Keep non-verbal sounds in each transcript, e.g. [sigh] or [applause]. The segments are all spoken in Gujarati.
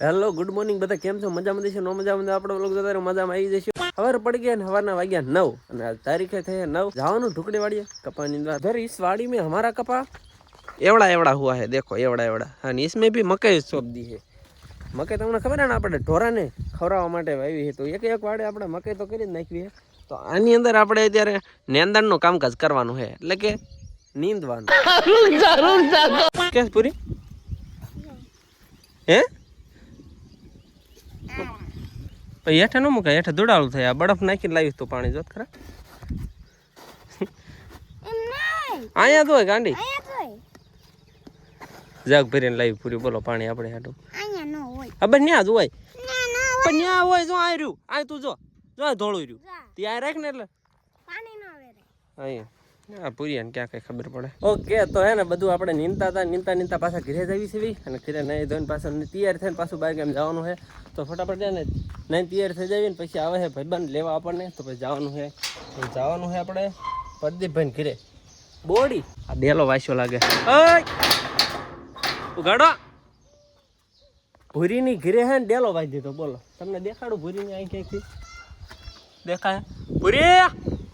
હેલો ગુડ મોર્નિંગ બધા કેમ છો? મજા દેશે નો મજા આપણે લોકો જતા મજામાં આવી જશે. ખબર પડી ગયા સવારના વાગ્યા નવ અને તારીખે થયા નવ. જવાનું ઢુકડી વાળીએ કપા ની અંદર ઈસ વાડી મેં હમારા કપા. એવડા એવડા હુઆ હે દેખો એવડા એવડા. અને ઇસમે ભી મકાઈ સોપ દી હે. મકાઈ તમને ખબર ને આપણે ઢોરાને ખવડાવવા માટે વાવી છે તો એક એક વાડે આપણે મકઈ તો કરી જ નાખવી છે તો આની અંદર આપણે અત્યારે નેંદણનું કામકાજ કરવાનું છે એટલે કે નીંદવાનું. [laughs] કે પૂરી? હે? પછી હેઠે ન મૂકાય હેઠે દોડાળું થાય. આ બરફ નાખીને લાવીશ તું પાણી જોત ખરા. અહીંયા તો હોય ગાંડી. જાગ ભરીને લાવી પૂરી. બોલો પાણી આપણે હાટું. ખબર ન્યા જ હોય. પણ ન્યા હોય જો આ રહ્યું આ તું જો. જો ધોળું રહ્યું. ત્યાં રાખ ને એટલે. અહીંયા. આ પૂરી ને ક્યાં કઈ ખબર પડે. ઓકે તો હે ને બધું આપણે નીંદતા હતા નીંદતા નીંદતા પાછા ઘરે જવી છે અને ઘરે નહીં ધોઈને પાછા તૈયાર થઈને પાછું બાઈક એમ જવાનું છે? તો ફટાફટ ને નહીં તૈયાર થઈ જાવી ને પછી આવે છે ભાઈબંધ લેવા આપણને. તો પછી જવાનું છે. જવાનું છે આપણે પ્રદીપભાઈ ઘરે. બોડી. આ ડેલો વાસ્યો લાગે. ઉગાડો. ભૂરીની ઘરે હે ને ડેલો વાઈ દીધો બોલો. તમને દેખાડું ભૂરીની અહીં ક્યાંકથી દેખાય? ભૂરી!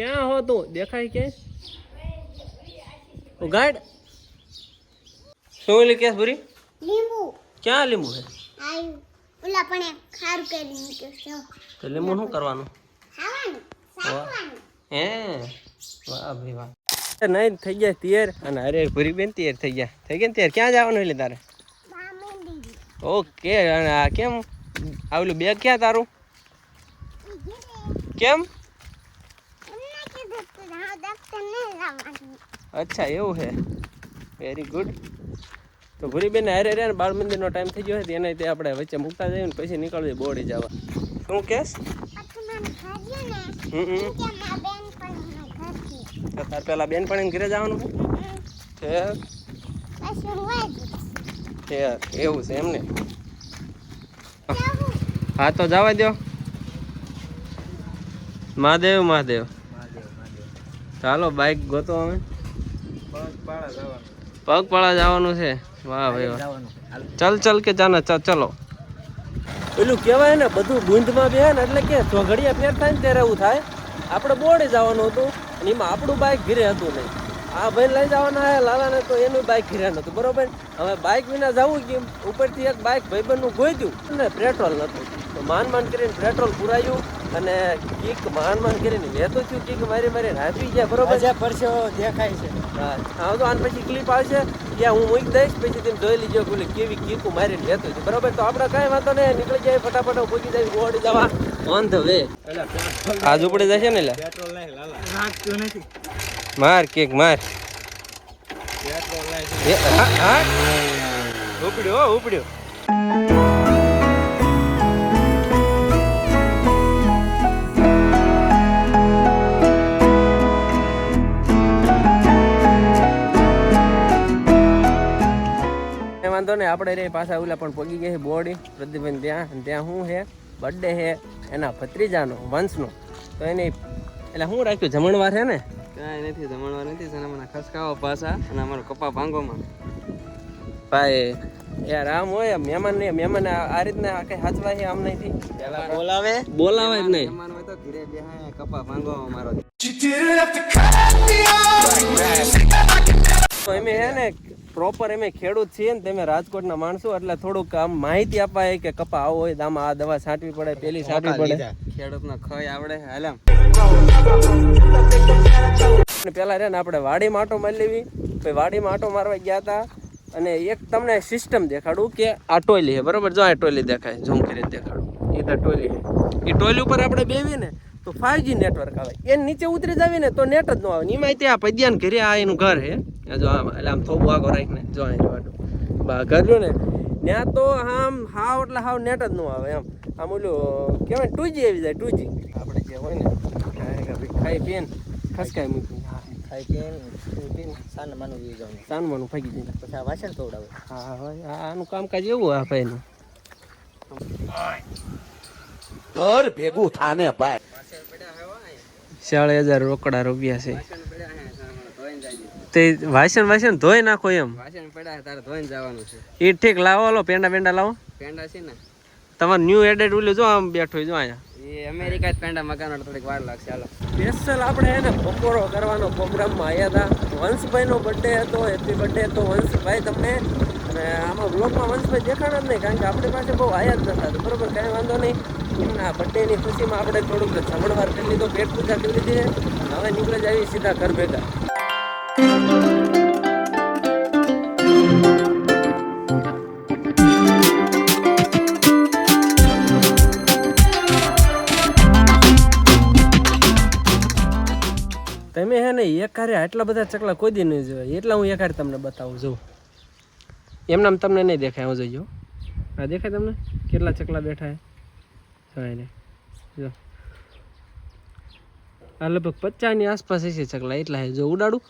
ક્યાં હો તું? દેખાય કે? ઉગાડ. શું લીકેશ ભૂરી? લીંબુ. ક્યાં લીંબુ છે? ઓલા પણ ખારું કરી મૂક્યું છે તો લીંબુ શું કરવાનું? ખાવાનું સાચવાનું હે? વાહ ભાઈ વાહ. નહીં થઈ ગયા તૈયાર. અને અરે ભૂરી બેન તૈયાર થઈ ગયા. થઈ ગયા તૈયાર? ક્યાં જવાનું એટલે તારે? ઓકે અને આ કેમ? આવેલું બેગ ક્યાં તારું? કેમ એમને કીધું તું હા દફતર નહીં લાવવાનું અચ્છા, એવું છે વેરી ગુડ તો ભૂરીબેન હારે રે બાળ મંદિરનો ટાઈમ થઈ ગયો છે તેને તે આપણે વચ્ચે મૂકતા જઈએ ને પછી નીકળવી બોડી જવા. શું કેસ? તાર પેલા બેન પણ ઘરે જવાનું છે? એવું છે એમને હા, તો જવા દો મહાદેવ મહાદેવ. ચાલો બાઈક ગોતો અમે. પગપાળા જવાનું. છે. વાહ ભાઈ વાહ. ચલ ચલ કે જાના ચલ ચલો. પેલું કહેવાય ને બધું ગુંદમાં બે ને એટલે કે ચોઘડિયા ફેર થાય ને ત્યારે એવું થાય. આપણે બોર્ડે જવાનું હતું અને એમાં આપણું બાઇક ઘીરે હતું નહીં. આ ભાઈ લઈ જવાના હે લાલાને તો એનું બાઇક ઘીરે નતું બરોબર? હવે બાઇક વિના જવું કેમ? ઉપરથી એક બાઇક ભાઈબંધનું ગોઈતું ને પેટ્રોલ નતું. તો માન માન કરીને પેટ્રોલ પુરાયું અને કીક માન માન કરીને વહેતો થયું કીક મારી મારી હાફી ગયા બરોબર? પરસો દેખાય છે. હા હા તો આને પછી ક્લિપ આવશે ત્યાં હું મૂકી દઈશ પછી તમે જોઈ લીજો કે કેવી કીકું મારીને લેતું છે બરોબર? તો આપણે કાંઈ વાંધો નહીં નીકળી જાય ફટાફટ પૂછી જાય ઓડી જવા. ઓન ધ વે આ ઝૂંપડી જશે ને લે પેટ્રોલ નહીં લાલા. નાખતું નથી. માર કેક માર. હા હા. ઉપડ્યો હો, ઉપડ્યો. વાંધો નહીં આપણે રે પાછા ઓલા પણ પગી ગયા બોડી. પ્રદીપભાઈ ત્યાં ત્યાં શું છે? બર્થડે છે એના ભત્રીજાનો વંશનો. તો એને એટલે શું રાખ્યું? જમણવાર છે ને? કાંઈ નથી જમણવાર નથી સનામના ખસકાવા પાછા અને અમારો કપા ભાંગોમાં. ભાઈ યાર આમ હોય મહેમાન ને મહેમાન આ આ રીતના કઈ હાચવા છે આમ નહીં પેલા બોલાવે. બોલાવે જ નહીં. મહેમાન હોય તો ઘરે બેહાય કપા ભાંગોમાં મારો. તો એમ હે ને પ્રોપર એમે ખેડૂત છીએ ને તમે રાજકોટના માણસો એટલે થોડુંક આમ માહિતી અપાય કે કપા આવો હોય આમાં આ દવા છાંટવી પડે પેલી છાંટવી પડે. ખેડૂતનો ખય આવડે હાલમ પેલા રે ને આપણે વાડીમાં આટો મારી લેવી પછી વાડીમાં આટો મારવા ગયા હતા અને એક તમને સિસ્ટમ દેખાડું કે આ ટોયલી છે. બરોબર? જો આ ટોયલી દેખાય. ઝૂમ કરીને દેખાડું. એ તો ટોયલી છે. એ ટોયલી ઉપર આપણે બેવી ને તો ફાઈવ જી નેટવર્ક આવે. એ નીચે ઉતરી જાવી ને તો નેટ જ ન આવે. એમાં ત્યાં પદ્યાન ઘરે આ એનું ઘર હે. આ જો આમ એટલે આમ થોબું આગો રાખીને જો અહીં જોવાનું બા ઘર જો ને ત્યાં તો આમ હાવ એટલે હાવ નેટ જ ન આવે એમ. આમ ઓલું કહેવાય ટુ જી આવી જાય ટુ જી આપણે જે હોય ને ખાઈ પીએ ને ખસકાઈ મૂકી હા ખાઈ પીને પીને સાને માનું વી જાવ સાનમાનું ફાગી જાય. પછી આ વાસણ તોડાવે હા હા આ આનું કામકાજ એવું આ ભાઈનું. ઘર ભેગું થાને ભાઈ. ચાળ હજાર રોકડા રૂપિયા છે. તે વાસણ વાસણ ધોઈ નાખો એમ. વાસણ પડ્યા તારે ધોઈને જવાનું છે એ ઠીક લાવો લો પેંડા પેંડા લાવો. પેંડા છે ને તમારે ન્યૂ એડેડ ઓલું જો આમ બેઠો જો અહીંયા. એ અમેરિકા જ પેંડા મકાન થોડીક વાર લાગશે હાલો સ્પેશિયલ આપણે એને બપોરો કરવાનો પ્રોગ્રામમાં આવ્યા હતા. વંશભાઈનો બર્થડે હતો હેપી બર્થડે હતો વંશભાઈ તમને. અને આમાં બ્લોગમાં વંશભાઈ દેખાણા જ નહીં, કારણ કે આપણી પાસે બહુ આયા જ નતા. બરોબર, કાંઈ વાંધો નહીં. એમના બર્થડેની ખુશીમાં આપણે થોડુંક જમણવાર કરી લીધો પેટ પૂજા કરી લીધી છે. હવે નીકળે જ આવી સીધા ઘર ભેગા. તમે હે ને એકારે આટલા બધા ચકલા કોઈ દી નહીં જોયા. એટલા હું એકારે તમને બતાવું જોઉં એમનામ તમને નહીં દેખાય, હું જોઈજો હા દેખાય તમને? કેટલા ચકલા બેઠા હે જો એને જો આ લગભગ પચાસની આસપાસ હશે ચકલા એટલા જો ઉડાડું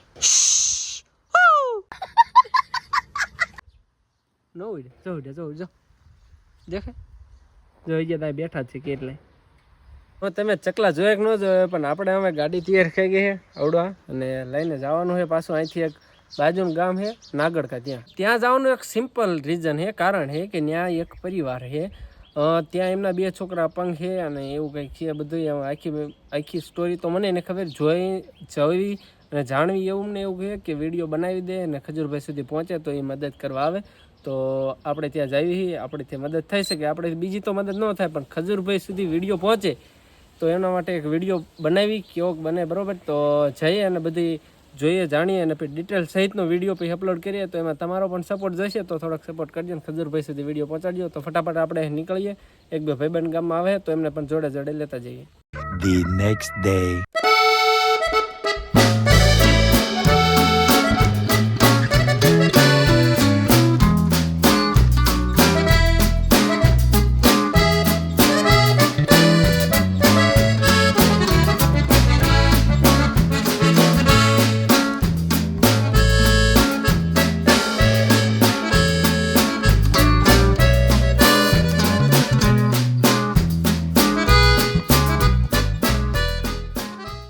ન ઉડે જો ઉડે જો જો દેખે જોઈ ગયા ત્યાં બેઠા છે કેટલાય હવે તમે ચકલા જોયા કે ન જોયા પણ આપણે હવે ગાડી તૈયાર થઈ ગઈ છે આવડવા અને લઈને જવાનું છે પાછું અહીંથી એક બાજુનું ગામ છે નાગડકા ત્યાં ત્યાં જવાનું એક સિમ્પલ રીઝન છે કારણ છે કે ત્યાં એક પરિવાર છે ત્યાં એમના બે છોકરા અપંગ છે અને એવું કંઈક છે બધું. આખી આખી સ્ટોરી તો મને એને ખબર જોઈ જોવી અને જાણવી એવું ને એવું કહે કે વીડિયો બનાવી દે અને ખજૂરભાઈ સુધી પહોંચે તો એ મદદ કરવા આવે. તો આપણે ત્યાં જઈએ આપણે ત્યાં મદદ થઈ શકે. આપણે બીજી તો મદદ ન થાય, પણ ખજૂરભાઈ સુધી વીડિયો પહોંચે. તો એના માટે એક વીડિયો બનાવી કેવોક બને બરાબર. તો જઈએ અને બધી જોઈએ, જાણીએ અને પછી ડિટેલ સહિતનો વીડિયો પછી અપલોડ કરીએ તો એમાં તમારો પણ સપોર્ટ જશે તો થોડોક સપોર્ટ કરજો અને ખજૂરભાઈ સુધી વીડિયો પહોંચાડજો. તો ફટાફટ આપણે નીકળીએ. એક બે ભાઈબંધ ગામમાં આવે તો એમને પણ જોડે જોડે લેતા જઈએ. The next day.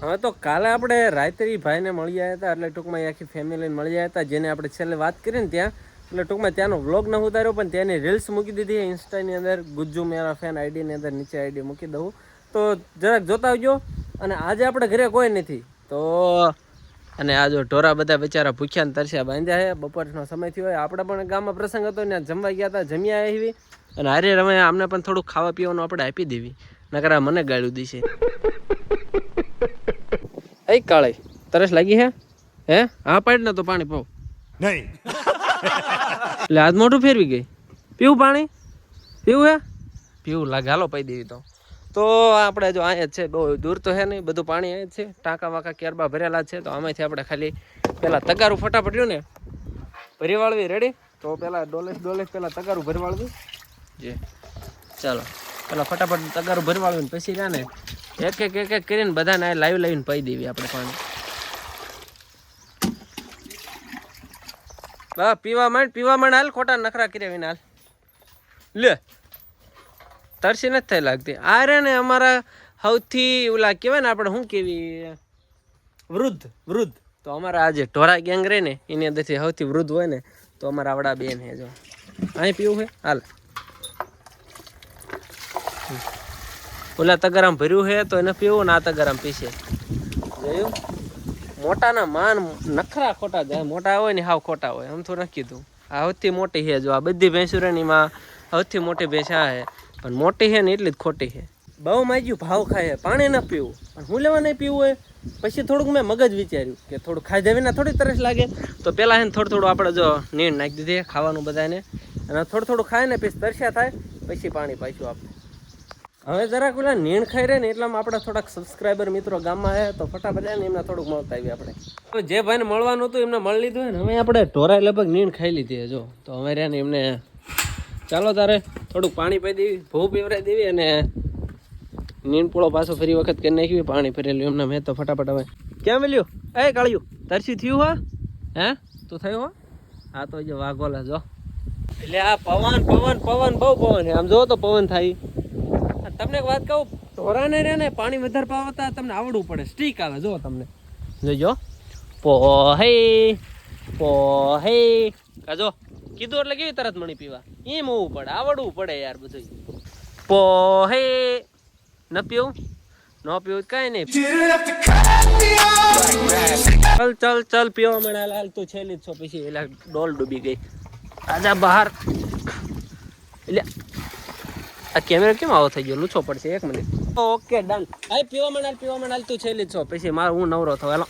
હવે તો કાલે આપણે રાયતરી ભાઈને મળી આવ્યા હતા, એટલે ટૂંકમાં આખી ફેમિલીને મળી આવ્યા હતા, જેને આપણે છેલ્લે વાત કરી ને ત્યાં. એટલે ટૂંકમાં ત્યાંનો વ્લોગ ન ઉતાર્યો, પણ ત્યાંની રીલ્સ મૂકી દીધી ઇન્સ્ટાની અંદર. ગુજ્જુ મેરા ફેન આઈડીની અંદર નીચે આઈડી મૂકી દઉં. તો જરાક જોતા આવજો. અને આજે આપણે ઘરે કોઈ નથી. તો અને આ જો ઢોરા બધા બિચારા ભૂખ્યા ને તરસ્યા બાંધ્યા છે. બપોરનો સમય થયો આપણે પણ ગામમાં પ્રસંગ હતો ને જમવા ગયા હતા, જમ્યા આવી અને હારે રમે, આમને પણ થોડુંક ખાવા પીવાનું આપણે આપી દેવી. નકર મને ગાળ્યું દીશે. એ કાળે તરસ લાગી હે? હે? હા પાડ ને તો પાણી પાવ નહીં. એટલે આજ મોઢું ફેરવી ગઈ. પીવું પાણી? પીવું હે? પીવું લાગે હાલો પાઈ દેવી તો. તો આપણે જો અહીંયા જ છે બહુ દૂર તો હે નહીં બધું પાણી અહીંયા જ છે. ટાંકા વાંકા કેરબા ભરેલા છે તો આમાંથી આપણે ખાલી પેલા તગારું ફટાફટ રહ્યું ને. ભરી વાળવી રેડી તો પેલા ડોલેસ ડોલેસ પેલા તગારું ભરી વાળવી જે. ચાલો. પેલા ફટાફટ તગારું ભરી વાળવી ને પછી રહ્યા ને એક એક એક એક કરીને બધાને આ લાઈવ લાવીને પાઈ દેવી આપણે પાણી. બા, પીવા માંડ પીવા માંડ હાલ, ખોટા નખરા કર્યા વિના હાલ. લે. તરસી નથી થઈ લાગતી. આ રે ને અમારા સૌથી ઓલા કહેવાય ને આપણે શું કેવી વૃદ્ધ વૃદ્ધ. તો અમારા આ જે ઢોરા ગેંગ રહે ને, એની અંદરથી સૌથી વૃદ્ધ હોય ને, તો અમારા આવડા બેન હે જો. અહીં પીવું છે હાલ. ઓલા તગારામ ભર્યું છે તો એને પીવું ને આ તગારામ પીશે. જોયું? મોટાના માન નખરા ખોટા જાય. મોટા હોય ને હાવ ખોટા હોય. આમ થોડું કીધું આ સૌથી મોટી છે જો. આ બધી ભેંસુરાનીમાં સૌથી મોટી ભેંસ આ છે. પણ મોટી છે ને એટલી જ ખોટી છે. બહુ માજ્યું ભાવ ખાય પાણી ન પીવું. પણ હું લેવા નહીં પીવું હોય? પછી થોડુંક મેં મગજ વિચાર્યું કે થોડું ખાઈ વિના થોડી તરસ લાગે. તો પહેલાં એને થોડું થોડું આપણે જો નીણ નાખી દીધી ખાવાનું બધાને. અને થોડું થોડું ખાય ને પછી તરસ્યા થાય. પછી પાણી પાછું આપણે હવે જરાક પેલા નીણ ખાઈ રહે ને એટલામાં આપણે થોડાક સબસ્ક્રાઈબર મિત્રો ગામમાં આવ્યા તો ફટાફટ ને એમને થોડુંક મળતા આવી આપણે. જે ભાઈને મળવાનું હતું એમને મળી લીધું ને, હવે આપણે ઢોરાય લગભગ નીણ ખાઈ લીધી જો. તો હવે રહ્યા ને એમને ચાલો તારે થોડુંક પાણી પી દેવી, ભૂ પીવરાઈ દેવી અને નીણપોળો પાછો ફરી વખત કરી નાખ્યું, પાણી ફરેલું એમને. મેં તો ફટાફટ હવે ક્યાં મળ્યું? એ કાળ્યું, તરસી થયું હા? હે? તું થયું હો? હા, તો જો વાઘોલા જો. એટલે આ પવન પવન પવન, બહુ પવન આમ જો તો પવન થાય. તમને એક વાત કહું? ઢોરાને રે ને પાણી વધારે પાવતા તમને આવડવું પડે. સ્ટીક આવે જો તમને. જોજો પોહે પોહે કાજો કીધું એટલે કેવી તરત મણી પીવા? એમ હોવું પડે, આવડવું પડે યાર બધું પોહે ન પીવું? ન પીવું કઈ નહીં. ચલ ચલ ચલ, પીવા મળે લાલ તું છેલ્લી જ છો. પછી એટલે ડોલ ડૂબી ગઈ. આજા બહાર. એટલે આ કેમેરા કેમ આવો થઈ ગયો? લૂછો પડશે, એક મિનિટ ઓકે ડન ભાઈ, પીવા મંડાલ પીવા મંડાલ તું છેલ્લી છો. પછી મારે હું નવરો થયો. હાલો.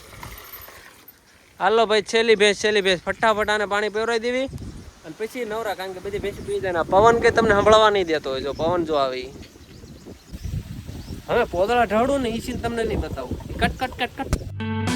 હાલો ભાઈ, છેલ્લી ભેંસ છેલ્લી ભેંસ. ફટાફટ આને પાણી પહેરાવી દેવી. અને પછી નવરા, કારણ કે બધી ભેંસ પી જાય પવન કે તમને સંભળાવા નહીં દેતો હોય. જો પવન જો આવે હવે પોદળા ઢળું ને ઈ સીન તમને નહીં બતાવું. Cut cut cut cut.